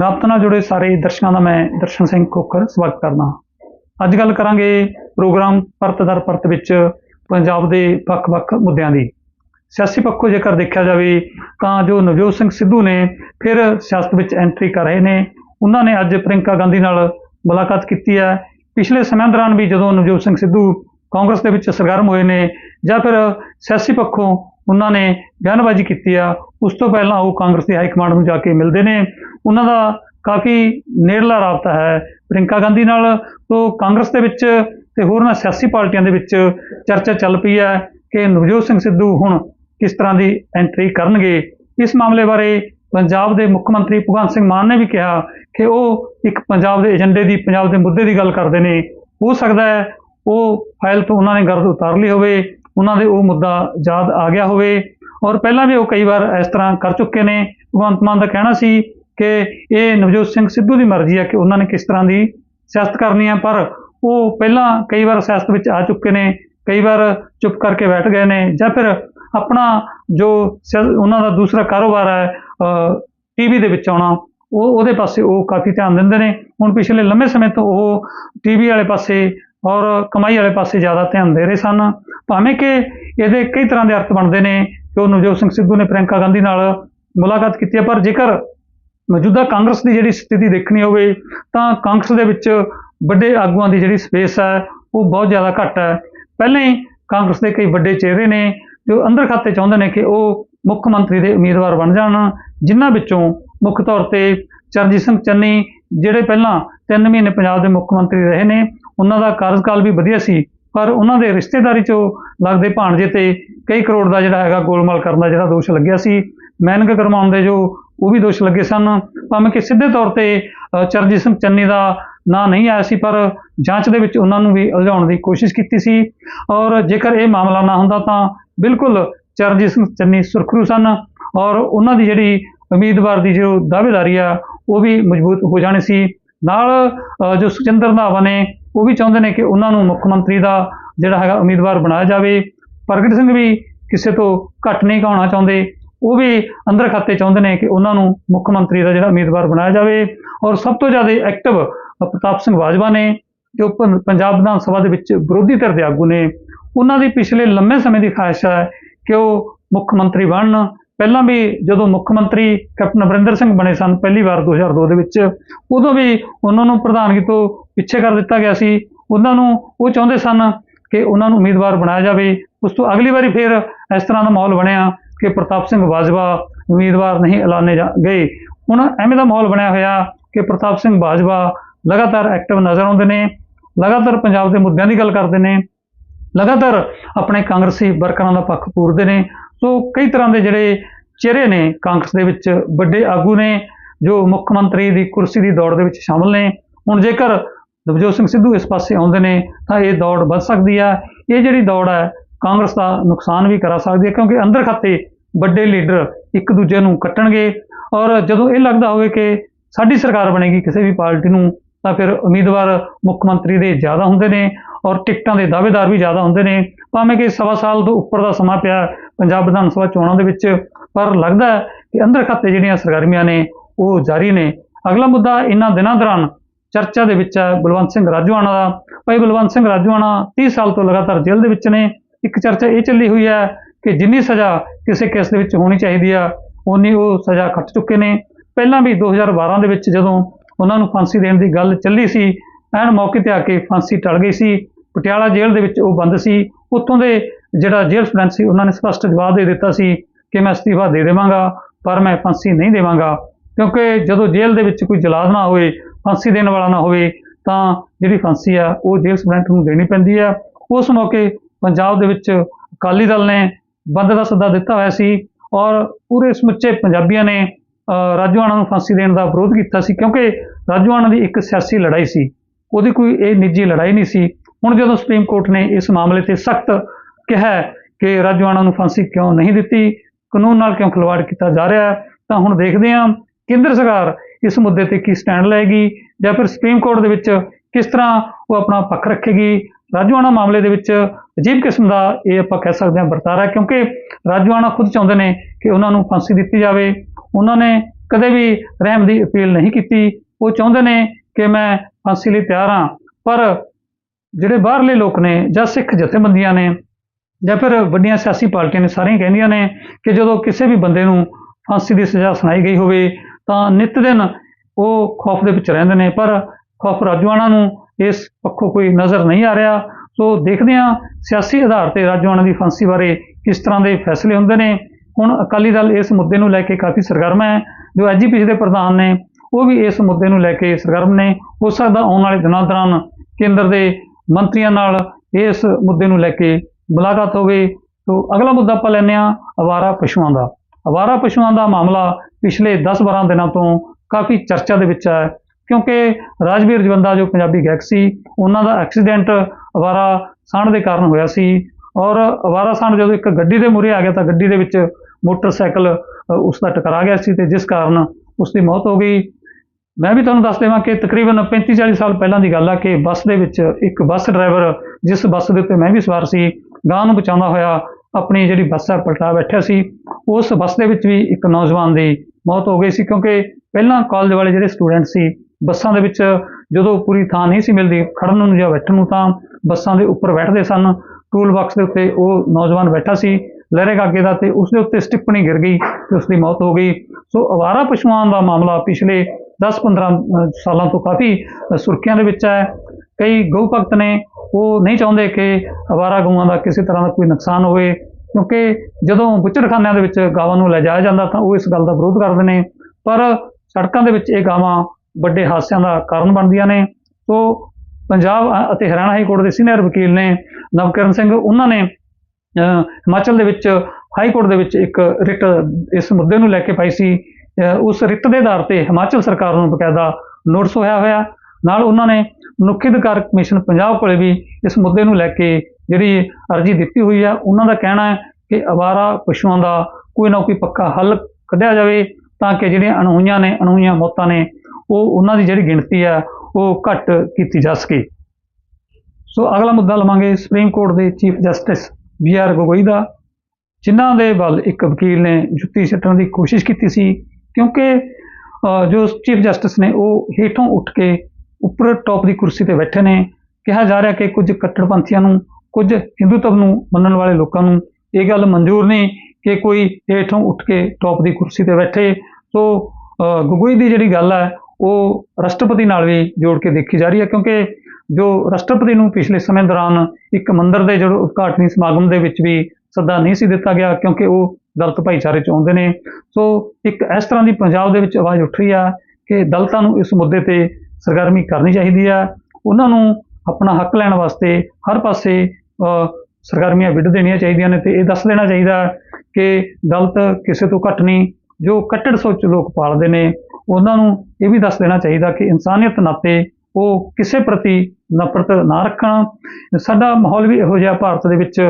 ਰਾਬਤ ਨਾਲ ਜੁੜੇ ਸਾਰੇ ਦਰਸ਼ਕਾਂ ਦਾ ਮੈਂ ਦਰਸ਼ਨ ਸਿੰਘ ਖੋਖਰ ਸਵਾਗਤ ਕਰਦਾ ਹਾਂ। ਅੱਜ ਗੱਲ ਕਰਾਂਗੇ ਪ੍ਰੋਗਰਾਮ ਪਰਤ ਦਰ ਪਰਤ ਵਿੱਚ ਪੰਜਾਬ ਦੇ ਵੱਖ-ਵੱਖ ਮੁੱਦਿਆਂ ਦੀ। ਸਿਆਸੀ ਪੱਖੋਂ ਜੇਕਰ ਦੇਖਿਆ ਜਾਵੇ ਤਾਂ ਜੋ ਨਵਜੋਤ ਸਿੰਘ ਸਿੱਧੂ ਨੇ ਫਿਰ ਸਿਆਸਤ ਵਿੱਚ ਐਂਟਰੀ ਕਰ ਰਹੇ ਨੇ, ਉਹਨਾਂ ਨੇ ਅੱਜ ਪ੍ਰਿੰਕਾ ਗਾਂਧੀ ਨਾਲ ਮੁਲਾਕਾਤ ਕੀਤੀ ਹੈ। ਪਿਛਲੇ ਸਮੇਂ ਦੌਰਾਨ ਵੀ ਜਦੋਂ ਨਵਜੋਤ ਸਿੰਘ ਸਿੱਧੂ ਕਾਂਗਰਸ ਦੇ ਵਿੱਚ ਸਰਗਰਮ ਹੋਏ ਨੇ ਜਾਂ ਫਿਰ ਸਿਆਸੀ ਪੱਖੋਂ ਉਹਨਾਂ ਨੇ ਬਿਆਨਬਾਜ਼ੀ ਕੀਤੀ ਆ, ਉਸ ਤੋਂ ਪਹਿਲਾਂ ਉਹ ਕਾਂਗਰਸ ਦੀ ਹਾਈ ਕਮਾਂਡ ਨੂੰ ਜਾ ਕੇ ਮਿਲਦੇ ਨੇ। ਉਹਨਾਂ ਦਾ ਕਾਫੀ ਨੇੜਲਾ ਰਾਬਤਾ ਹੈ। ਪ੍ਰਿੰਕਾ ਗਾਂਧੀ ਨਾਲ ਉਹ ਕਾਂਗਰਸ ਦੇ ਵਿੱਚ ਤੇ ਹੋਰਨਾਂ ਸਿਆਸੀ ਪਾਰਟੀਆਂ ਦੇ ਵਿੱਚ ਚਰਚਾ ਚੱਲ ਪਈ ਹੈ ਕਿ ਨਵਜੋਤ ਸਿੰਘ ਸਿੱਧੂ ਹੁਣ ਕਿਸ ਤਰ੍ਹਾਂ ਦੀ ਐਂਟਰੀ ਕਰਨਗੇ। ਇਸ ਮਾਮਲੇ ਬਾਰੇ ਪੰਜਾਬ ਦੇ ਮੁੱਖ ਮੰਤਰੀ ਭਗਵੰਤ ਸਿੰਘ ਮਾਨ ਨੇ ਵੀ ਕਿਹਾ ਕਿ ਉਹ ਇੱਕ ਪੰਜਾਬ ਦੇ ਏਜੰਡੇ ਦੀ, ਪੰਜਾਬ ਦੇ ਮੁੱਦੇ ਦੀ ਗੱਲ ਕਰਦੇ ਨੇ। ਹੋ ਸਕਦਾ ਹੈ ਉਹ ਫਾਈਲ ਤੋਂ ਉਹਨਾਂ ਨੇ ਗਰਦ ਉਤਾਰ ਲਈ ਹੋਵੇ, ਉਹਨਾਂ ਦੇ ਉਹ ਮੁੱਦਾ ਯਾਦ ਆ ਗਿਆ ਹੋਵੇ। ਔਰ ਪਹਿਲਾਂ ਵੀ ਉਹ ਕਈ ਵਾਰ ਇਸ ਤਰ੍ਹਾਂ ਕਰ ਚੁੱਕੇ ਨੇ। ਭਗਵੰਤ ਮਾਨ ਦਾ ਕਹਿਣਾ ਸੀ ਕਿ ਇਹ ਨਵਜੋਤ ਸਿੰਘ ਸਿੱਧੂ ਦੀ ਮਰਜ਼ੀ ਹੈ ਕਿ ਉਹਨਾਂ ਨੇ ਕਿਸ ਤਰ੍ਹਾਂ ਦੀ ਸਿਆਸਤ ਕਰਨੀ ਹੈ, ਪਰ ਉਹ ਪਹਿਲਾਂ ਕਈ ਵਾਰ ਸਿਆਸਤ ਵਿੱਚ ਆ ਚੁੱਕੇ ਨੇ, ਕਈ ਵਾਰ ਚੁੱਪ ਕਰਕੇ ਬੈਠ ਗਏ ਨੇ, ਜਾਂ ਫਿਰ ਆਪਣਾ ਜੋ ਸਿਆ- ਉਹਨਾਂ ਦਾ ਦੂਸਰਾ ਕਾਰੋਬਾਰ ਹੈ ਟੀਵੀ ਦੇ ਵਿੱਚ ਆਉਣਾ, ਉਹ, ਉਹਦੇ ਪਾਸੇ ਉਹ ਕਾਫੀ ਧਿਆਨ ਦਿੰਦੇ ਨੇ। ਹੁਣ ਪਿਛਲੇ ਲੰਮੇ ਸਮੇਂ ਤੋਂ ਉਹ ਟੀਵੀ ਵਾਲੇ ਪਾਸੇ ਔਰ ਕਮਾਈ ਵਾਲੇ ਪਾਸੇ ਜ਼ਿਆਦਾ ਧਿਆਨ ਦੇ ਰਹੇ ਸਨ। ਭਾਵੇਂ ਕਿ ਇਹਦੇ ਕਈ ਤਰ੍ਹਾਂ ਦੇ ਅਰਥ ਬਣਦੇ ਨੇ ਕਿ ਉਹ ਨਵਜੋਤ ਸਿੰਘ ਸਿੱਧੂ ਨੇ ਪ੍ਰਿੰਕਾ ਗਾਂਧੀ ਨਾਲ ਮੁਲਾਕਾਤ ਕੀਤੀ ਹੈ, ਪਰ ਜੇਕਰ ਮੌਜੂਦਾ ਕਾਂਗਰਸ ਦੀ ਜਿਹੜੀ ਸਥਿਤੀ ਦੇਖਣੀ ਹੋਵੇ, ਤਾਂ ਕਾਂਗਰਸ ਦੇ ਵਿੱਚ ਵੱਡੇ ਆਗੂਆਂ ਦੀ ਜਿਹੜੀ ਸਪੇਸ ਹੈ, ਉਹ ਬਹੁਤ ਜ਼ਿਆਦਾ ਘੱਟ ਹੈ। ਪਹਿਲਾਂ ਹੀ ਕਾਂਗਰਸ ਦੇ ਕਈ ਵੱਡੇ ਚਿਹਰੇ ਨੇ, ਜੋ ਅੰਦਰ ਖਾਤੇ ਚਾਹੁੰਦੇ ਨੇ ਕਿ ਉਹ ਮੁੱਖ ਮੰਤਰੀ ਦੇ ਉਮੀਦਵਾਰ ਬਣ ਜਾਣ, ਜਿਨ੍ਹਾਂ ਵਿੱਚੋਂ ਮੁੱਖ ਤੌਰ ਤੇ ਚਰਨਜੀਤ ਸਿੰਘ ਚੰਨੀ, ਜਿਹੜੇ ਪਹਿਲਾਂ 3 ਮਹੀਨੇ ਪੰਜਾਬ ਦੇ ਮੁੱਖ ਮੰਤਰੀ ਰਹੇ ਨੇ, ਉਹਨਾਂ ਦਾ ਕਾਰਜਕਾਲ ਵੀ ਵਧੀਆ ਸੀ, ਪਰ ਉਹਨਾਂ ਦੇ ਰਿਸ਼ਤੇਦਾਰੀ ਚੋਂ ਲੱਗਦੇ ਭਾਣਜੇ ਤੇ ਕਈ ਕਰੋੜ ਦਾ ਜਿਹੜਾ ਹੈਗਾ ਗੋਲਮਾਲ ਕਰਨ ਦਾ ਜਿਹੜਾ ਦੋਸ਼ ਲੱਗਿਆ ਸੀ। ਮੈਨਕ ਕਰਮਾਉਣ ਦੇ ਜੋ ਉਹ ਵੀ ਦੋਸ਼ ਲੱਗੇ ਸਨ। ਭਾਵੇਂ ਕਿ ਸਿੱਧੇ ਤੌਰ ਤੇ ਚਰਨਜੀਤ ਸਿੰਘ ਚੰਨੀ ਦਾ ਨਾਂ ਨਹੀਂ ਆਇਆ ਸੀ, ਪਰ ਜਾਂਚ ਦੇ ਵਿੱਚ ਉਹਨਾਂ ਨੂੰ ਵੀ ਉਲਝਾਉਣ ਦੀ ਕੋਸ਼ਿਸ਼ ਕੀਤੀ ਸੀ। ਔਰ ਜੇਕਰ ਇਹ ਮਾਮਲਾ ਨਾ ਹੁੰਦਾ ਤਾਂ ਬਿਲਕੁਲ ਚਰਨਜੀਤ ਸਿੰਘ ਚੰਨੀ ਸੁਰਖਰੂ ਸਨ ਔਰ ਉਹਨਾਂ ਦੀ ਜਿਹੜੀ ਉਮੀਦਵਾਰ ਦੀ ਜੋ ਦਾਅਵੇਦਾਰੀ ਆ, ਉਹ ਵੀ ਮਜ਼ਬੂਤ ਹੋ ਜਾਣੀ ਸੀ। ਨਾਲ ਜੋ ਸੁਖਜਿੰਦਰ ਰੰਧਾਵਾ ਨੇ, ਉਹ ਵੀ ਚਾਹੁੰਦੇ ਨੇ ਕਿ ਉਹਨਾਂ ਨੂੰ ਮੁੱਖ ਮੰਤਰੀ ਦਾ ਜਿਹੜਾ ਹੈਗਾ ਉਮੀਦਵਾਰ ਬਣਾਇਆ ਜਾਵੇ। ਪ੍ਰਗਟ ਸਿੰਘ ਵੀ ਕਿਸੇ ਤੋਂ ਘੱਟ ਨਹੀਂ ਕਹਾਉਣਾ ਚਾਹੁੰਦੇ। ਉਹ ਵੀ ਅੰਦਰ ਖਾਤੇ ਚਾਹੁੰਦੇ ਨੇ ਕਿ ਉਹਨਾਂ ਨੂੰ ਮੁੱਖ ਮੰਤਰੀ ਦਾ ਜਿਹੜਾ ਉਮੀਦਵਾਰ ਬਣਾਇਆ ਜਾਵੇ ਔਰ ਸਭ ਤੋਂ ਜ਼ਿਆਦਾ ਐਕਟਿਵ ਪ੍ਰਤਾਪ ਸਿੰਘ ਬਾਜਵਾ ਨੇ, ਜੋ ਪੰ- ਪੰਜਾਬ ਵਿਧਾਨ ਸਭਾ ਦੇ ਵਿੱਚ ਵਿਰੋਧੀ ਧਿਰ ਦੇ ਆਗੂ ਨੇ, ਉਹਨਾਂ ਦੀ ਪਿਛਲੇ ਲੰਮੇ ਸਮੇਂ ਦੀ ਖਾਹਿਸ਼ ਹੈ ਕਿ ਉਹ ਮੁੱਖ ਮੰਤਰੀ ਬਣਨ। ਪਹਿਲਾਂ ਵੀ ਜਦੋਂ ਮੁੱਖ ਮੰਤਰੀ ਕੈਪਟਨ ਅਮਰਿੰਦਰ ਸਿੰਘ ਬਣੇ ਸਨ, ਪਹਿਲੀ ਵਾਰ 2002 ਦੇ ਵਿੱਚ, ਉਦੋਂ ਵੀ ਉਹਨਾਂ ਨੂੰ ਪ੍ਰਧਾਨਗੀ ਤੋਂ ਪਿੱਛੇ ਕਰ ਦਿੱਤਾ ਗਿਆ ਸੀ। ਉਹਨਾਂ ਨੂੰ ਉਹ ਚਾਹੁੰਦੇ ਸਨ ਕਿ ਉਹਨਾਂ ਨੂੰ ਉਮੀਦਵਾਰ ਬਣਾਇਆ ਜਾਵੇ। ਉਸ ਤੋਂ ਅਗਲੀ ਵਾਰੀ ਫਿਰ ਇਸ ਤਰ੍ਹਾਂ ਦਾ ਮਾਹੌਲ ਬਣਿਆ। ਕਿ ਪ੍ਰਤਾਪ ਸਿੰਘ ਬਾਜਵਾ ਉਮੀਦਵਾਰ ਨਹੀਂ ਐਲਾਨੇ ਜਾ- ਗਏ। ਹੁਣ ਐਵੇਂ ਦਾ ਮਾਹੌਲ ਬਣਿਆ ਹੋਇਆ ਕਿ ਪ੍ਰਤਾਪ ਸਿੰਘ ਬਾਜਵਾ ਲਗਾਤਾਰ ਐਕਟਿਵ ਨਜ਼ਰ ਆਉਂਦੇ ਨੇ, ਲਗਾਤਾਰ ਪੰਜਾਬ ਦੇ ਮੁੱਦਿਆਂ ਦੀ ਗੱਲ ਕਰਦੇ ਨੇ, ਲਗਾਤਾਰ ਆਪਣੇ ਕਾਂਗਰਸੀ ਵਰਕਰਾਂ ਦਾ ਪੱਖ ਪੂਰਦੇ ਨੇ। ਸੋ ਕਈ ਤਰ੍ਹਾਂ ਦੇ ਜਿਹੜੇ ਚਿਹਰੇ ਨੇ ਕਾਂਗਰਸ ਦੇ ਵਿੱਚ ਵੱਡੇ ਆਗੂ ਨੇ, ਜੋ ਮੁੱਖ ਮੰਤਰੀ ਦੀ ਕੁਰਸੀ ਦੀ ਦੌੜ ਦੇ ਵਿੱਚ ਸ਼ਾਮਲ ਨੇ। ਹੁਣ ਜੇਕਰ ਨਵਜੋਤ ਸਿੰਘ ਸਿੱਧੂ ਇਸ ਪਾਸੇ ਆਉਂਦੇ ਨੇ, ਤਾਂ ਇਹ ਦੌੜ ਵੱਧ ਸਕਦੀ ਹੈ ਇਹ ਜਿਹੜੀ ਦੌੜ ਹੈ ਕਾਂਗਰਸ ਦਾ ਨੁਕਸਾਨ ਵੀ ਕਰਾ ਸਕਦੀ ਹੈ ਕਿਉਂਕਿ ਅੰਦਰ ਖਾਤੇ ਵੱਡੇ ਲੀਡਰ ਇੱਕ ਦੂਜੇ ਨੂੰ ਕੱਟਣਗੇ ਔਰ ਜਦੋਂ ਇਹ ਲੱਗਦਾ ਹੋਵੇ ਕਿ ਸਾਡੀ ਸਰਕਾਰ ਬਣੇਗੀ ਕਿਸੇ ਵੀ ਪਾਰਟੀ ਨੂੰ, ਤਾਂ ਫਿਰ ਉਮੀਦਵਾਰ ਮੁੱਖ ਮੰਤਰੀ ਦੇ ਜ਼ਿਆਦਾ ਹੁੰਦੇ ਨੇ ਔਰ ਟਿਕਟਾਂ ਦੇ ਦਾਅਵੇਦਾਰ ਵੀ ਜ਼ਿਆਦਾ ਹੁੰਦੇ ਨੇ। ਭਾਵੇਂ ਕਿ ਸਵਾ ਸਾਲ ਤੋਂ ਉੱਪਰ ਦਾ ਸਮਾਂ ਪਿਆ ਪੰਜਾਬ ਵਿਧਾਨ ਸਭਾ ਚੋਣਾਂ ਦੇ ਵਿੱਚ, ਪਰ ਲੱਗਦਾ ਹੈ ਕਿ ਅੰਦਰ ਖਾਤੇ ਜਿਹੜੀਆਂ ਸਰਗਰਮੀਆਂ ਨੇ, ਉਹ ਜਾਰੀ ਨੇ। ਅਗਲਾ ਮੁੱਦਾ ਇਹਨਾਂ ਦਿਨਾਂ ਦੌਰਾਨ ਚਰਚਾ ਦੇ ਵਿੱਚ ਹੈ ਬਲਵੰਤ ਸਿੰਘ ਰਾਜੂਆਣਾ ਦਾ। ਭਾਈ ਬਲਵੰਤ ਸਿੰਘ ਰਾਜੂਆਣਾ 30 ਸਾਲ ਤੋਂ ਲਗਾਤਾਰ ਜੇਲ੍ਹ ਦੇ ਵਿੱਚ ਨੇ। ਇੱਕ ਚਰਚਾ ਇਹ ਚੱਲੀ ਹੋਈ ਹੈ ਕਿ ਜਿੰਨੀ ਸਜ਼ਾ ਕਿਸੇ ਕੇਸ ਦੇ ਵਿੱਚ ਹੋਣੀ ਚਾਹੀਦੀ ਆ ਉਨੀ ਉਹ ਸਜ਼ਾ ਖੱਟ ਚੁੱਕੇ ਨੇ। ਪਹਿਲਾਂ ਵੀ 2012 ਦੇ ਵਿੱਚ ਜਦੋਂ ਉਹਨਾਂ ਨੂੰ ਫਾਂਸੀ ਦੇਣ ਦੀ ਗੱਲ ਚੱਲੀ ਸੀ, ਐਨ ਮੌਕੇ ਤੇ ਆ ਕੇ ਫਾਂਸੀ ਟਲ ਗਈ ਸੀ। ਪਟਿਆਲਾ ਜੇਲ੍ਹ ਦੇ ਵਿੱਚ ਉਹ ਬੰਦ ਸੀ। ਉੱਥੋਂ ਦੇ ਜਿਹੜਾ ਜੇਲ੍ਹ ਸਟੂਡੈਂਟ ਸੀ, ਉਹਨਾਂ ਨੇ ਸਪਸ਼ਟ ਜਵਾਬ ਦੇ ਦਿੱਤਾ ਸੀ ਕਿ ਮੈਂ ਅਸਤੀਫਾ ਦੇ ਦੇਵਾਂਗਾ, ਪਰ ਮੈਂ ਫਾਂਸੀ ਨਹੀਂ ਦੇਵਾਂਗਾ। ਕਿਉਂਕਿ ਜਦੋਂ ਜੇਲ੍ਹ ਦੇ ਵਿੱਚ ਕੋਈ ਜਲਾਦ ਨਾ ਹੋਵੇ, ਫਾਂਸੀ ਦੇਣ ਵਾਲਾ ਨਾ ਹੋਵੇ, ਤਾਂ ਜਿਹੜੀ ਫਾਂਸੀ ਆ, ਉਹ ਜੇਲ੍ਹ ਸਟੂਡੈਂਟ ਨੂੰ ਦੇਣੀ ਪੈਂਦੀ ਆ। ਉਸ ਮੌਕੇ ਪੰਜਾਬ ਦੇ ਵਿੱਚ ਅਕਾਲੀ ਦਲ ਨੇ ਬੰਦ ਦਾ ਸੱਦਾ ਦਿੱਤਾ ਹੋਇਆ ਸੀ ਔਰ ਪੂਰੇ ਸਮੁੱਚੇ ਪੰਜਾਬੀਆਂ ਨੇ ਅਹ, ਰਾਜੂਆਣਾ ਨੂੰ ਫਾਂਸੀ ਦੇਣ ਦਾ ਵਿਰੋਧ ਕੀਤਾ ਸੀ ਕਿਉਂਕਿ ਰਾਜੂਆਣਾ ਦੀ ਇੱਕ ਸਿਆਸੀ ਲੜਾਈ ਸੀ ਉਹਦੀ ਕੋਈ ਇਹ ਨਿੱਜੀ ਲੜਾਈ ਨਹੀਂ ਸੀ। ਹੁਣ ਜਦੋਂ ਸੁਪਰੀਮ ਕੋਰਟ ਨੇ ਇਸ ਮਾਮਲੇ ਤੇ ਸਖਤ ਕਿਹਾ ਕਿ ਰਾਜੂਆਣਾ ਨੂੰ ਫਾਂਸੀ ਕਿਉਂ ਨਹੀਂ ਦਿੱਤੀ ਕਾਨੂੰਨ ਨਾਲ ਕਿਉਂ ਖਿਲਵਾੜ ਕੀਤਾ ਜਾ ਰਿਹਾ ਤਾਂ ਹੁਣ ਦੇਖਦੇ ਹਾਂ ਕੇਂਦਰ ਸਰਕਾਰ ਇਸ ਮੁੱਦੇ ਤੇ ਕੀ ਸਟੈਂਡ ਲਏਗੀ ਜਾਂ ਫਿਰ ਸੁਪਰੀਮ ਕੋਰਟ ਦੇ ਵਿੱਚ ਕਿਸ ਤਰ੍ਹਾਂ ਉਹ ਆਪਣਾ ਪੱਖ ਰੱਖੇਗੀ ਰਾਜੂਆਣਾ ਮਾਮਲੇ ਦੇ ਵਿੱਚ ਅਜੀਬ ਕਿਸਮ ਦਾ ਇਹ ਆਪਾਂ ਕਹਿ ਸਕਦੇ ਹਾਂ ਵਰਤਾਰਾ, ਕਿਉਂਕਿ ਰਾਜੂਆਣਾ ਖੁਦ ਚਾਹੁੰਦੇ ਨੇ ਕਿ ਉਹਨਾਂ ਨੂੰ ਫਾਂਸੀ ਦਿੱਤੀ ਜਾਵੇ। ਉਹਨਾਂ ਨੇ ਕਦੇ ਵੀ ਰਹਿਮ ਦੀ ਅਪੀਲ ਨਹੀਂ ਕੀਤੀ। ਉਹ ਚਾਹੁੰਦੇ ਨੇ ਕਿ ਮੈਂ ਫਾਂਸੀ ਲਈ ਤਿਆਰ ਹਾਂ, ਪਰ ਜਿਹੜੇ ਬਾਹਰਲੇ ਲੋਕ ਨੇ ਜਾਂ ਸਿੱਖ ਜਥੇਬੰਦੀਆਂ ਨੇ ਜਾਂ ਫਿਰ ਵੱਡੀਆਂ ਸਿਆਸੀ ਪਾਰਟੀਆਂ ਨੇ ਸਾਰੀਆਂ ਕਹਿੰਦੀਆਂ ਨੇ ਕਿ ਜਦੋਂ ਕਿਸੇ ਵੀ ਬੰਦੇ ਨੂੰ ਫਾਂਸੀ ਦੀ ਸਜ਼ਾ ਸੁਣਾਈ ਗਈ ਹੋਵੇ ਤਾਂ ਨਿਤ ਦਿਨ ਉਹ ਖੌਫ ਦੇ ਵਿੱਚ ਰਹਿੰਦੇ ਨੇ, ਪਰ ਖੌਫ ਰਾਜੂਆਣਾ ਨੂੰ ਇਸ ਪੱਖੋਂ ਕੋਈ ਨਜ਼ਰ ਨਹੀਂ ਆ ਰਿਹਾ। ਸੋ ਦੇਖਦੇ ਹਾਂ ਸਿਆਸੀ ਆਧਾਰ ਤੇ ਰਾਜੂਆਣਾ ਦੀ ਫਾਂਸੀ ਬਾਰੇ ਕਿਸ ਤਰ੍ਹਾਂ ਦੇ ਫੈਸਲੇ ਹੁੰਦੇ ਨੇ। ਹੁਣ ਅਕਾਲੀ ਦਲ ਇਸ ਮੁੱਦੇ ਨੂੰ ਲੈ ਕੇ ਕਾਫੀ ਸਰਗਰਮ ਹੈ। ਜੋ ਐਜੀਪੀਸੀ ਦੇ ਪ੍ਰਧਾਨ ਨੇ, ਉਹ ਵੀ ਇਸ ਮੁੱਦੇ ਨੂੰ ਲੈ ਕੇ ਸਰਗਰਮ ਨੇ। ਹੋ ਸਕਦਾ ਆਉਣ ਵਾਲੇ ਦਿਨਾਂ ਦੌਰਾਨ ਕੇਂਦਰ ਦੇ ਮੰਤਰੀਆਂ ਨਾਲ ਇਸ ਮੁੱਦੇ ਨੂੰ ਲੈ ਕੇ ਮੁਲਾਕਾਤ ਹੋਵੇ। ਤੋਂ ਅਗਲਾ ਮੁੱਦਾ ਆਪਾਂ ਲੈਂਦੇ ਹਾਂ ਅਵਾਰਾ ਪਸ਼ੂਆਂ ਦਾ। ਅਵਾਰਾ ਪਸ਼ੂਆਂ ਦਾ ਮਾਮਲਾ ਪਿਛਲੇ 10-12 ਦਿਨਾਂ ਤੋਂ ਕਾਫੀ ਚਰਚਾ ਦੇ ਵਿੱਚ ਹੈ। ਕਿਉਂਕਿ ਰਾਜਵੀਰ ਜਵੰਦਾ ਜੋ ਪੰਜਾਬੀ ਗਾਇਕ ਸੀ ਉਹਨਾਂ ਦਾ ਐਕਸੀਡੈਂਟ ਅਵਾਰਾ ਸਾਂਢ ਦੇ ਕਾਰਨ ਹੋਇਆ ਸੀ ਔਰ ਅਵਾਰਾ ਸਾਂਢ ਜਦੋਂ ਇੱਕ ਗੱਡੀ ਦੇ ਮੂਹਰੇ ਆ ਗਿਆ ਤਾਂ ਗੱਡੀ ਦੇ ਵਿੱਚ ਮੋਟਰਸਾਈਕਲ ਅ, ਉਸ ਦਾ ਟਕਰਾ ਗਿਆ ਸੀ ਤੇ ਜਿਸ ਕਾਰਨ ਉਸ ਦੀ ਮੌਤ ਹੋ ਗਈ। ਮੈਂ ਵੀ ਤੁਹਾਨੂੰ ਦੱਸ ਦੇਵਾਂ ਕਿ ਤਕਰੀਬਨ 35-40 ਸਾਲ ਪਹਿਲਾਂ ਦੀ ਗੱਲ ਆ ਕਿ ਬੱਸ ਦੇ ਵਿੱਚ ਇੱਕ ਬੱਸ ਡਰਾਈਵਰ ਜਿਸ ਬੱਸ ਦੇ ਉੱਤੇ ਮੈਂ ਵੀ ਸਵਾਰ ਸੀ ਗਾਂ ਨੂੰ ਬਚਾਉਂਦਾ ਹੋਇਆ ਆਪਣੀ ਜਿਹੜੀ ਬੱਸ ਹੈ ਪਲਟਾ ਬੈਠਿਆ ਸੀ। ਉਸ ਬੱਸ ਦੇ ਵਿੱਚ ਵੀ ਇੱਕ ਨੌਜਵਾਨ ਦੀ ਮੌਤ ਹੋ ਗਈ ਸੀ ਕਿਉਂਕਿ ਪਹਿਲਾਂ ਕਾਲਜ ਵਾਲੇ ਜਿਹੜੇ ਸਟੂਡੈਂਟ ਸੀ ਬੱਸਾਂ ਦੇ ਵਿੱਚ ਜਦੋਂ ਪੂਰੀ ਥਾਂ ਨਹੀਂ ਸੀ ਮਿਲਦੀ ਖੜਨ ਨੂੰ ਜਾਂ ਬੈਠਣ ਨੂੰ ਤਾਂ ਬੱਸਾਂ ਦੇ ਉੱਪਰ ਬੈਠਦੇ ਸਨ। ਟੂਲ ਬਾਕਸ ਦੇ ਉੱਤੇ ਉਹ ਨੌਜਵਾਨ ਬੈਠਾ ਸੀ ਲਹਿਰੇ ਗਾਗੇ ਦਾ ਤੇ ਉਸ ਦੇ ਉੱਤੇ ਸਟਿੱਪਣੀ ਗਿਰ ਗਈ ਤੇ ਉਸ ਦੀ ਮੌਤ ਹੋ ਗਈ। ਸੋ ਅਵਾਰਾ ਪਸ਼ੂਆਂ ਦਾ ਮਾਮਲਾ ਪਿਛਲੇ 10-15 ਸਾਲਾਂ ਤੋਂ ਕਾਫੀ ਅ, ਸੁਰਖੀਆਂ ਦੇ ਵਿੱਚ ਹੈ। ਕਈ ਗਊ ਭਗਤ ਨੇ ਉਹ ਨਹੀਂ ਚਾਹੁੰਦੇ ਕਿ ਅਵਾਰਾ ਗਊਆਂ ਦਾ ਕਿਸੇ ਤਰ੍ਹਾਂ ਦਾ ਕੋਈ ਨੁਕਸਾਨ ਹੋਵੇ ਕਿਉਂਕਿ ਜਦੋਂ ਬੁੱਚੜਖਾਨਿਆਂ ਦੇ ਵਿੱਚ ਗਾਵਾਂ ਨੂੰ ਲੈ ਜਾਇਆ ਜਾਂਦਾ ਤਾਂ ਉਹ ਇਸ ਗੱਲ ਦਾ ਵਿਰੋਧ ਕਰਦੇ ਨੇ। ਪਰ ਸੜਕਾਂ ਦੇ ਵਿੱਚ ਇਹ ਗਾਵਾਂ ਵੱਡੇ ਹਾਦਸਿਆਂ ਦਾ ਕਾਰਨ ਬਣਦੀਆਂ ਨੇ। ਸੋ ਪੰਜਾਬ ਅਤੇ ਹਰਿਆਣਾ ਹਾਈ ਕੋਰਟ ਦੇ ਸੀਨੀਅਰ ਵਕੀਲ ਨੇ ਨਵਕਿਰਨ ਸਿੰਘ, ਉਹਨਾਂ ਨੇ ਹਿਮਾਚਲ ਦੇ ਵਿੱਚ ਹਾਈ ਕੋਰਟ ਦੇ ਵਿੱਚ ਇੱਕ ਰਿਟ ਇਸ ਮੁੱਦੇ ਨੂੰ ਲੈ ਕੇ ਪਾਈ ਸੀ। ਉਸ ਰਿਟ ਦੇ ਆਧਾਰ ਤੇ ਹਿਮਾਚਲ ਸਰਕਾਰ ਨੂੰ ਬਕਾਇਦਾ ਨੋਟਿਸ ਹੋਇਆ ਹੋਇਆ। ਨਾਲ ਉਹਨਾਂ ਨੇ ਮਨੁੱਖੀ ਅਧਿਕਾਰ ਕਮਿਸ਼ਨ ਪੰਜਾਬ ਕੋਲੇ ਵੀ ਇਸ ਮੁੱਦੇ ਨੂੰ ਲੈ ਕੇ ਜਿਹੜੀ ਅਰਜ਼ੀ ਦਿੱਤੀ ਹੋਈ ਹੈ ਉਹਨਾਂ ਦਾ ਕਹਿਣਾ ਹੈ ਕਿ ਅਵਾਰਾ ਪਸ਼ੂਆਂ ਦਾ ਕੋਈ ਨਾ ਕੋਈ ਪੱਕਾ ਹੱਲ ਕੱਢਿਆ ਜਾਵੇ ਤਾਂ ਕਿ ਜਿਹੜੀਆਂ ਅਣਹੋਈਆਂ ਨੇ, ਅਣਹੋਈਆਂ ਮੌਤਾਂ ਨੇ ਉਹ ਉਹਨਾਂ ਦੀ ਜਿਹੜੀ ਗਿਣਤੀ ਹੈ ਉਹ ਘੱਟ ਕੀਤੀ ਜਾ ਸਕੇ। ਸੋ ਅਗਲਾ ਮੁੱਦਾ ਲਵਾਂਗੇ ਸੁਪਰੀਮ ਕੋਰਟ ਦੇ chief justice B R Gogoi ਦਾ, ਜਿਨ੍ਹਾਂ ਦੇ ਵੱਲ ਇੱਕ ਵਕੀਲ ਨੇ ਜੁੱਤੀ ਸੱਟਣ ਦੀ ਕੋਸ਼ਿਸ਼ ਕੀਤੀ ਸੀ, ਕਿਉਂਕਿ ਜੋ ਚੀਫ ਜਸਟਿਸ ਨੇ ਉਹ ਹੇਠੋਂ ਉੱਠ ਕੇ ਉੱਪਰ ਟੌਪ ਦੀ ਕੁਰਸੀ ਤੇ ਬੈਠੇ ਨੇ, ਕਿਹਾ ਜਾ ਰਿਹਾ ਕਿ ਕੁਝ ਕੱਟੜਪੰਥੀਆਂ ਨੂੰ, ਕੁਝ ਹਿੰਦੂਤਵ ਨੂੰ ਮੰਨਣ ਵਾਲੇ ਲੋਕਾਂ ਨੂੰ ਇਹ ਗੱਲ ਮਨਜ਼ੂਰ ਨਹੀਂ ਕਿ ਕੋਈ ਹੇਠੋਂ ਉੱਠ ਕੇ ਟੌਪ ਦੀ ਕੁਰਸੀ ਤੇ ਬੈਠੇ। ਸੋ ਗੋਗੋਈ ਦੀ ਜਿਹੜੀ ਗੱਲ ਹੈ ਉਹ ਰਾਸ਼ਟਰਪਤੀ ਨਾਲ ਵੀ ਜੋੜ ਕੇ ਦੇਖੀ ਜਾ ਰਹੀ ਹੈ, ਕਿਉਂਕਿ ਜੋ ਰਾਸ਼ਟਰਪਤੀ ਨੂੰ ਪਿਛਲੇ ਸਮੇਂ ਦੌਰਾਨ ਇੱਕ ਮੰਦਰ ਦੇ ਜਦੋਂ ਉਦਘਾਟਨੀ ਸਮਾਗਮ ਦੇ ਵਿੱਚ ਵੀ ਸੱਦਾ ਨਹੀਂ ਸੀ ਦਿੱਤਾ ਗਿਆ, ਕਿਉਂਕਿ ਉਹ ਦਲਤ ਭਾਈਚਾਰੇ ਚ ਆਉਂਦੇ ਨੇ। ਸੋ ਇੱਕ ਇਸ ਤਰ੍ਹਾਂ ਦੀ ਪੰਜਾਬ ਦੇ ਵਿੱਚ ਆਵਾਜ਼ ਉੱਠ ਰਹੀ ਆ ਕਿ ਦਲਤਾਂ ਨੂੰ ਇਸ ਮੁੱਦੇ ਤੇ ਸਰਗਰਮੀ ਕਰਨੀ ਚਾਹੀਦੀ ਆ। ਉਹਨਾਂ ਨੂੰ ਆਪਣਾ ਹੱਕ ਲੈਣ ਵਾਸਤੇ ਹਰ ਪਾਸੇ ਸਰਗਰਮੀਆਂ ਵਿੱਢ ਦੇਣੀਆਂ ਚਾਹੀਦੀਆਂ ਨੇ ਤੇ ਇਹ ਦੱਸ ਦੇਣਾ ਚਾਹੀਦਾ ਕਿ ਦਲਤ ਕਿਸੇ ਤੋਂ ਘੱਟ ਨਹੀਂ, ਜੋ ਕੱਟੜ ਸੋਚ ਲੋਕ ਪਾਲਦੇ ਨੇ ਉਹਨਾਂ ਨੂੰ ਇਹ ਵੀ ਦੱਸ ਦੇਣਾ ਚਾਹੀਦਾ ਕਿ ਇਨਸਾਨੀਅਤ ਨਾਤੇ ਉਹ ਕਿਸੇ ਪ੍ਰਤੀ ਨਫ਼ਰਤ ਨਾ ਰੱਖਣ। ਸਾਡਾ ਮਾਹੌਲ ਵੀ ਇਹੋ ਜਿਹਾ ਭਾਰਤ ਦੇ ਵਿੱਚ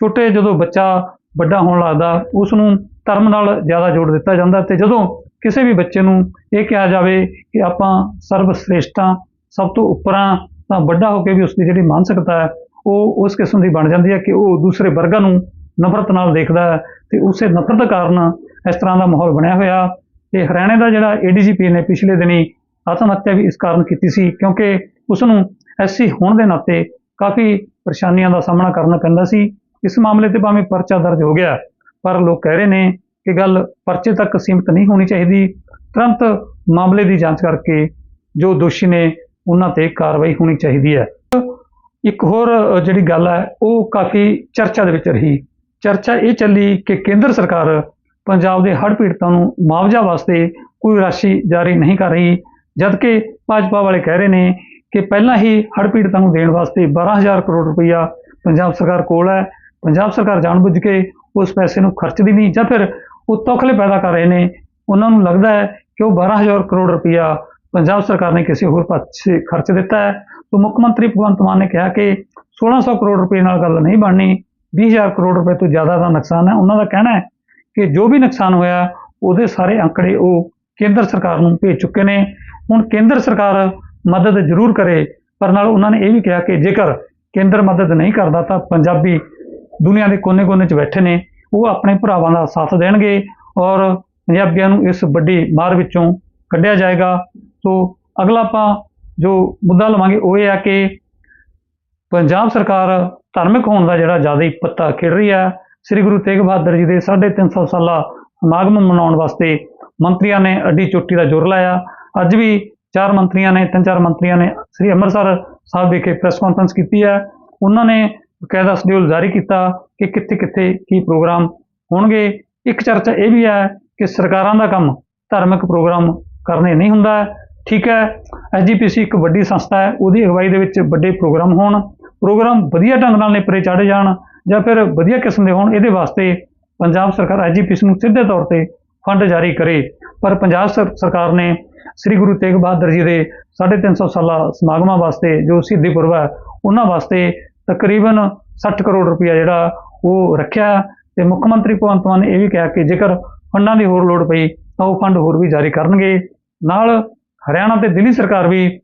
ਛੋਟੇ ਜਦੋਂ ਬੱਚਾ ਵੱਡਾ ਹੋਣ ਲੱਗਦਾ ਉਸ ਨੂੰ ਧਰਮ ਨਾਲ ਜ਼ਿਆਦਾ ਜੋੜ ਦਿੱਤਾ ਜਾਂਦਾ ਤੇ ਜਦੋਂ ਕਿਸੇ ਵੀ ਬੱਚੇ ਨੂੰ ਇਹ ਕਿਹਾ ਜਾਵੇ ਕਿ ਆਪਾਂ ਸਰਵ ਸ੍ਰੇਸ਼ਟਾਂ ਸਭ ਤੋਂ ਉੱਪਰਾਂ ਤਾਂ ਵੱਡਾ ਹੋ ਕੇ ਵੀ ਉਸ ਦੀ ਜਿਹੜੀ ਮਾਨਸਿਕਤਾ ਹੈ, ਉਹ ਉਸ ਕਿਸਮ ਦੀ ਬਣ ਜਾਂਦੀ ਹੈ ਕਿ ਉਹ ਦੂਸਰੇ ਵਰਗਾਂ ਨੂੰ ਨਫ਼ਰਤ ਨਾਲ ਦੇਖਦਾ ਹੈ ਤੇ ਉਸੇ ਨਫ਼ਰਤ ਕਾਰਨ ਇਸ ਤਰ੍ਹਾਂ ਦਾ ਮਾਹੌਲ ਬਣਿਆ ਹੋਇਆ। ਤੇ ਹਰਿਆਣੇ ਦਾ ਜਿਹੜਾ ਏਡੀਜੀਪੀ ਨੇ ਪਿਛਲੇ ਦਿਨੀ ਆਤਮ ਹੱਤਿਆ ਵੀ ਇਸ ਕਾਰਨ ਕੀਤੀ ਸੀ, ਕਿਉਂਕਿ ਉਸ ਨੂੰ ਐਸਸੀ ਹੋਣ ਦੇ ਨਾਤੇ ਕਾਫੀ ਪਰੇਸ਼ਾਨੀਆਂ ਦਾ ਸਾਹਮਣਾ ਕਰਨਾ ਪੈਂਦਾ ਸੀ। ਇਸ ਮਾਮਲੇ ਤੇ ਭਾਵੇਂ ਪਰਚਾ ਦਰਜ ਹੋ ਗਿਆ, ਪਰ ਲੋਕ ਕਹਿ ਰਹੇ ਨੇ ਕਿ ਗੱਲ ਪਰਚੇ ਤੱਕ ਸੀਮਿਤ ਨਹੀਂ ਹੋਣੀ ਚਾਹੀਦੀ। ਤੁਰੰਤ ਮਾਮਲੇ ਦੀ ਜਾਂਚ ਕਰਕੇ ਜੋ ਦੋਸ਼ੀ ਨੇ ਉਹਨਾਂ ਤੇ ਕਾਰਵਾਈ ਹੋਣੀ ਚਾਹੀਦੀ ਹੈ। ਇੱਕ ਹੋਰ ਜਿਹੜੀ ਗੱਲ ਹੈ, ਉਹ ਕਾਫੀ ਚਰਚਾ ਦੇ ਵਿੱਚ ਰਹੀ। ਚਰਚਾ ਇਹ ਚੱਲੀ ਕਿ ਕੇਂਦਰ ਸਰਕਾਰ ਪੰਜਾਬ ਦੇ ਹੜ੍ਹ ਪੀੜਤਾਂ ਨੂੰ ਮੁਆਵਜ਼ਾ ਵਾਸਤੇ ਕੋਈ ਰਾਸ਼ੀ ਜਾਰੀ ਨਹੀਂ ਕਰ ਰਹੀ, ਜਦਕਿ ਭਾਜਪਾ ਵਾਲੇ ਕਹਿ ਰਹੇ ਨੇ ਕਿ ਪਹਿਲਾਂ ਹੀ ਹੜ੍ਹ ਪੀੜਤਾਂ ਨੂੰ ਦੇਣ ਵਾਸਤੇ 12000 ਕਰੋੜ ਰੁਪਈਆ ਪੰਜਾਬ ਸਰਕਾਰ ਕੋਲ ਹੈ। ਪੰਜਾਬ ਸਰਕਾਰ ਜਾਣਬੁੱਝ ਕੇ ਉਸ ਪੈਸੇ ਨੂੰ ਖਰਚਦੀ ਨਹੀਂ ਜਾਂ ਫਿਰ ਉਹ ਤੌਖਲੇ ਪੈਦਾ ਕਰ ਰਹੇ ਨੇ। ਉਹਨਾਂ ਨੂੰ ਲੱਗਦਾ ਹੈ ਕਿ ਉਹ 12000 ਕਰੋੜ ਰੁਪਈਆ ਪੰਜਾਬ ਸਰਕਾਰ ਨੇ ਕਿਸੇ ਹੋਰ ਪਾਸੇ ਖਰਚ ਦਿੱਤਾ ਹੈ। ਤਾਂ ਮੁੱਖ ਮੰਤਰੀ ਭਗਵੰਤ ਮਾਨ ਨੇ ਕਿਹਾ ਕਿ 1600 ਕਰੋੜ ਰੁਪਏ ਨਾਲ ਗੱਲ ਨਹੀਂ ਬਣਨੀ 20000 ਕਰੋੜ ਰੁਪਏ ਤੋਂ ਜ਼ਿਆਦਾ ਦਾ ਨੁਕਸਾਨ ਹੈ। ਉਹਨਾਂ ਦਾ ਕਹਿਣਾ ਹੈ ਕਿ ਜੋ ਵੀ ਨੁਕਸਾਨ ਹੋਇਆ, ਉਹਦੇ ਸਾਰੇ ਅੰਕੜੇ ਉਹ ਕੇਂਦਰ ਸਰਕਾਰ ਨੂੰ ਭੇਜ ਚੁੱਕੇ ਨੇ। ਹੁਣ ਕੇਂਦਰ ਸਰਕਾਰ ਮਦਦ ਜ਼ਰੂਰ ਕਰੇ, ਪਰ ਨਾਲ ਉਹਨਾਂ ਨੇ ਇਹ ਵੀ ਕਿਹਾ ਕਿ ਜੇਕਰ ਕੇਂਦਰ ਮਦਦ ਨਹੀਂ ਕਰਦਾ ਤਾਂ ਪੰਜਾਬੀ ਦੁਨੀਆ ਦੇ ਕੋਨੇ-ਕੋਨੇ 'ਚ ਬੈਠੇ ਨੇ। ਉਹ ਆਪਣੇ ਭਰਾਵਾਂ ਦਾ ਸਾਥ ਦੇਣਗੇ ਔਰ ਪੰਜਾਬੀਆਂ ਨੂੰ ਇਸ ਵੱਡੀ ਮਾਰ ਵਿੱਚੋਂ ਕੱਢਿਆ ਜਾਏਗਾ। ਸੋ ਅਗਲਾ ਆਪਾਂ ਜੋ ਮੁੱਦਾ ਲਵਾਂਗੇ, ਉਹ ਇਹ ਆ ਕਿ ਪੰਜਾਬ ਸਰਕਾਰ ਧਾਰਮਿਕ ਹੋਣ ਦਾ ਜਿਹੜਾ ਜ਼ਿਆਦਾ ਹੀ ਪੱਤਾ ਖੇਡ ਰਹੀ ਹੈ ਸ੍ਰੀ ਗੁਰੂ ਤੇਗ ਬਹਾਦਰ ਜੀ ਦੇ 350 ਸਾਲਾ ਸਮਾਗਮ ਮਨਾਉਣ ਵਾਸਤੇ ਮੰਤਰੀਆਂ ਨੇ ਅੱਡੀ ਚੋਟੀ ਦਾ ਜ਼ੋਰ ਲਾਇਆ। ਅੱਜ ਵੀ ਚਾਰ ਮੰਤਰੀਆਂ ਨੇ, ਤਿੰਨ ਚਾਰ ਮੰਤਰੀਆਂ ਨੇ ਸ੍ਰੀ ਅੰਮ੍ਰਿਤਸਰ ਸਾਹਿਬ ਵਿਖੇ ਪ੍ਰੈਸ ਕਾਨਫਰੰਸ ਕੀਤੀ ਹੈ। ਉਹਨਾਂ ਨੇ ਬਕਾਇਦਾ ਸ਼ਡਿਊਲ ਜਾਰੀ ਕੀਤਾ ਕਿ ਕਿੱਥੇ ਕਿੱਥੇ ਕੀ ਪ੍ਰੋਗਰਾਮ ਹੋਣਗੇ। ਇੱਕ ਚਰਚਾ ਇਹ ਵੀ ਹੈ ਕਿ ਸਰਕਾਰਾਂ ਦਾ ਕੰਮ ਧਾਰਮਿਕ ਪ੍ਰੋਗਰਾਮ ਕਰਨੇ ਨਹੀਂ ਹੁੰਦਾ। ਠੀਕ ਹੈ ਐਸਜੀਪੀਸੀ ਇੱਕ ਵੱਡੀ ਸੰਸਥਾ ਹੈ, ਉਹਦੀ ਅਗਵਾਈ ਦੇ ਵਿੱਚ ਵੱਡੇ ਪ੍ਰੋਗਰਾਮ ਹੋਣ। ਪ੍ਰੋਗਰਾਮ ਵਧੀਆ ਢੰਗ ਨਾਲ ਨੇਪਰੇ ਚਾੜੇ ਜਾਣ। ਜਾਂ ਫਿਰ ਵਧੀਆ ਕਿਸਮ ਦੇ ਹੋਣ, ਇਹਦੇ ਵਾਸਤੇ ਪੰਜਾਬ ਸਰਕਾਰ ਐਸਜੀਪੀਸੀ ਨੂੰ ਸਿੱਧੇ ਤੌਰ ਤੇ ਫੰਡ ਜਾਰੀ ਕਰੇ। ਪਰ ਪੰਜਾਬ ਸਰ- ਸਰਕਾਰ ਨੇ ਸ੍ਰੀ ਗੁਰੂ ਤੇਗ ਬਹਾਦਰ ਜੀ ਦੇ 350 ਸਾਲਾ ਸਮਾਗਮਾਂ ਵਾਸਤੇ ਜੋ ਸ਼ਹੀਦੀ ਪੁਰਬ ਹੈ, ਉਹਨਾਂ ਵਾਸਤੇ ਤਕਰੀਬਨ 60 ਕਰੋੜ ਰੁਪਇਆ ਜਿਹੜਾ ਉਹ ਰੱਖਿਆ ਤੇ ਮੁੱਖ ਮੰਤਰੀ ਭਗਵੰਤ ਮਾਨ ਨੇ ਇਹ ਵੀ ਕਿਹਾ ਕਿ ਜੇਕਰ ਫੰਡਾਂ ਦੀ ਹੋਰ ਲੋੜ ਪਈ, ਤਾਂ ਉਹ ਫੰਡ ਹੋਰ ਵੀ ਜਾਰੀ ਕਰਨਗੇ। ਨਾਲ ਹਰਿਆਣਾ ਤੇ ਦਿੱਲੀ ਸਰਕਾਰ ਵੀ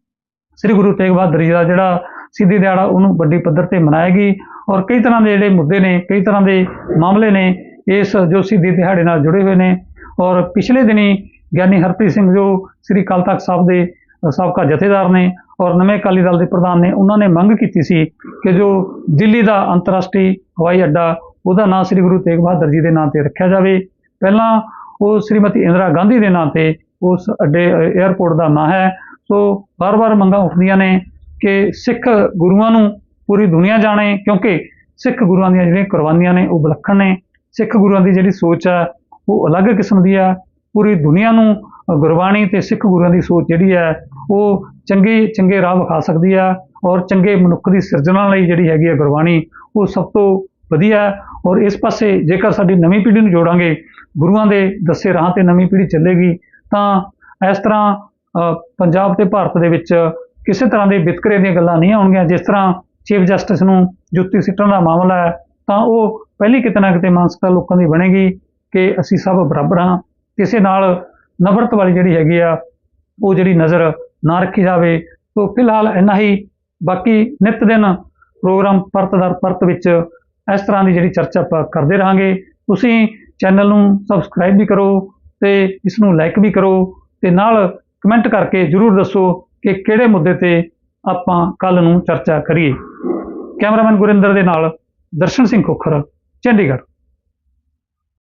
ਸ੍ਰੀ ਗੁਰੂ ਤੇਗ ਬਹਾਦਰ ਜੀ ਦਾ ਜਿਹੜਾ ਸਿੱਧੀ ਦਿਹਾੜਾ ਉਹਨੂੰ ਵੱਡੀ ਪੱਧਰ ਤੇ ਮਨਾਏਗੀ ਔਰ ਕਈ ਤਰ੍ਹਾਂ ਦੇ ਜਿਹੜੇ ਮੁੱਦੇ ਨੇ, ਕਈ ਤਰ੍ਹਾਂ ਦੇ ਮਾਮਲੇ ਨੇ, ਇਸ ਜੋ ਸਿੱਧੀ ਦਿਹਾੜੇ ਨਾਲ ਜੁੜੇ ਹੋਏ ਨੇ ਔਰ ਪਿਛਲੇ ਦਿਨੀ ਗਿਆਨੀ ਹਰਪ੍ਰੀਤ ਸਿੰਘ ਜੋ ਸ੍ਰੀ ਅਕਾਲ ਤਖਤ ਸਾਹਿਬ ਦੇ ਸਾਬਕਾ ਜਥੇਦਾਰ ਨੇ ਔਰ ਨਵੇਂ ਅਕਾਲੀ ਦਲ ਦੇ ਪ੍ਰਧਾਨ ਨੇ, ਉਹਨਾਂ ਨੇ ਮੰਗ ਕੀਤੀ ਸੀ ਕਿ ਜੋ ਦਿੱਲੀ ਦਾ ਅੰਤਰਰਾਸ਼ਟਰੀ ਹਵਾਈ ਅੱਡਾ, ਉਹਦਾ ਨਾਂ ਸ੍ਰੀ ਗੁਰੂ ਤੇਗ ਬਹਾਦਰ ਜੀ ਦੇ ਨਾਂ ਤੇ ਰੱਖਿਆ ਜਾਵੇ। ਪਹਿਲਾਂ ਉਹ ਸ੍ਰੀਮਤੀ ਇੰਦਰਾ ਗਾਂਧੀ ਦੇ ਨਾਂ ਤੇ ਉਸ ਅੱਡੇ 에ਅਰਪੋਰਟ ਦਾ ਨਾਂ ਹੈ। ਸੋ ਬਾਰ-ਬਾਰ ਮੰਗਾਂ ਉੱਠਦੀਆਂ ਨੇ ਕਿ ਸਿੱਖ ਗੁਰੂਆਂ ਨੂੰ ਪੂਰੀ ਦੁਨੀਆ ਜਾਣੇ, ਕਿਉਂਕਿ ਸਿੱਖ ਗੁਰੂਆਂ ਦੀਆਂ ਜਿਹੜੀਆਂ ਕੁਰਬਾਨੀਆਂ ਨੇ, ਉਹ ਵਿਲੱਖਣ ਨੇ। ਸਿੱਖ ਗੁਰੂਆਂ ਦੀ ਜਿਹੜੀ ਸੋਚ ਹੈ ਉਹ ਅਲੱਗ ਕਿਸਮ ਦੀ ਹੈ ਪੂਰੀ ਦੁਨੀਆ ਨੂੰ ਗੁਰਬਾਣੀ ਤੇ ਸਿੱਖ ਗੁਰੂਆਂ ਦੀ ਸੋਚ ਜਿਹੜੀ ਹੈ ਉਹ ਚੰਗੇ ਚੰਗੇ ਰਾਹ ਵਿਖਾ ਸਕਦੀ ਹੈ ਔਰ ਚੰਗੇ ਮਨੁੱਖ ਦੀ ਸਿਰਜਣਾ ਲਈ ਜਿਹੜੀ ਹੈਗੀ ਹੈ ਗੁਰਬਾਣੀ, ਉਹ ਸਭ ਤੋਂ ਵਧੀਆ। ਹੈ ਔਰ ਇਸ ਪਾਸੇ ਜੇਕਰ ਸਾਡੀ ਨਵੀਂ ਪੀੜ੍ਹੀ ਨੂੰ ਜੋੜਾਂਗੇ, ਗੁਰੂਆਂ ਦੇ ਦੱਸੇ ਰਾਹ ਤੇ ਨਵੀਂ ਪੀੜ੍ਹੀ ਚੱਲੇਗੀ, ਤਾਂ ਇਸ ਤਰ੍ਹਾਂ ਪੰਜਾਬ ਤੇ ਭਾਰਤ ਦੇ ਵਿੱਚ ਕਿਸੇ ਤਰ੍ਹਾਂ ਦੇ ਵਿਤਕਰੇ ਦੀਆਂ ਗੱਲਾਂ ਨਹੀਂ ਆਉਣਗੀਆਂ। ਜਿਸ ਤਰ੍ਹਾਂ ਚੀਫ ਜਸਟਿਸ ਨੂੰ ਜੁੱਤੀ ਸਿੱਟਣ ਦਾ ਮਾਮਲਾ ਹੈ, ਤਾਂ ਉਹ ਪਹਿਲੀ ਕਿਤੇ ਨਾ ਕਿਤੇ ਮਾਨਸਿਕਤਾ ਲੋਕਾਂ ਦੀ ਬਣੇਗੀ ਕਿ ਅਸੀਂ ਸਭ ਬਰਾਬਰ ਹਾਂ। ਕਿਸੇ ਨਾਲ ਨਫ਼ਰਤ ਵਾਲੀ ਜਿਹੜੀ ਹੈਗੀ ਆ, ਉਹ ਜਿਹੜੀ ਨਜ਼ਰ ਨਾ ਰੱਖੀ ਜਾਵੇ। ਸੋ ਫਿਲਹਾਲ ਇੰਨਾ ਹੀ। ਬਾਕੀ ਨਿਤ ਦਿਨ ਪ੍ਰੋਗਰਾਮ ਪਰਤ ਦਰ ਪਰਤ ਵਿੱਚ ਇਸ ਤਰ੍ਹਾਂ ਦੀ ਜਿਹੜੀ ਚਰਚਾ ਆਪਾਂ ਕਰਦੇ ਰਹਾਂਗੇ। ਤੁਸੀਂ ਚੈਨਲ ਨੂੰ ਸਬਸਕ੍ਰਾਈਬ ਵੀ ਕਰੋ ਤੇ ਇਸ ਨੂੰ ਲਾਈਕ ਵੀ ਕਰੋ ਤੇ ਨਾਲ ਕਮੈਂਟ ਕਰਕੇ ਜਰੂਰ ਦੱਸੋ ਕਿ ਕਿਹੜੇ ਮੁੱਦੇ ਤੇ ਆਪਾਂ ਕੱਲ ਨੂੰ ਚਰਚਾ ਕਰੀਏ। ਕੈਮਰਾਮੈਨ ਗੁਰਿੰਦਰ ਦੇ ਨਾਲ ਦਰਸ਼ਨ ਸਿੰਘ ਖੋਖਰ, ਚੰਡੀਗੜ੍ਹ।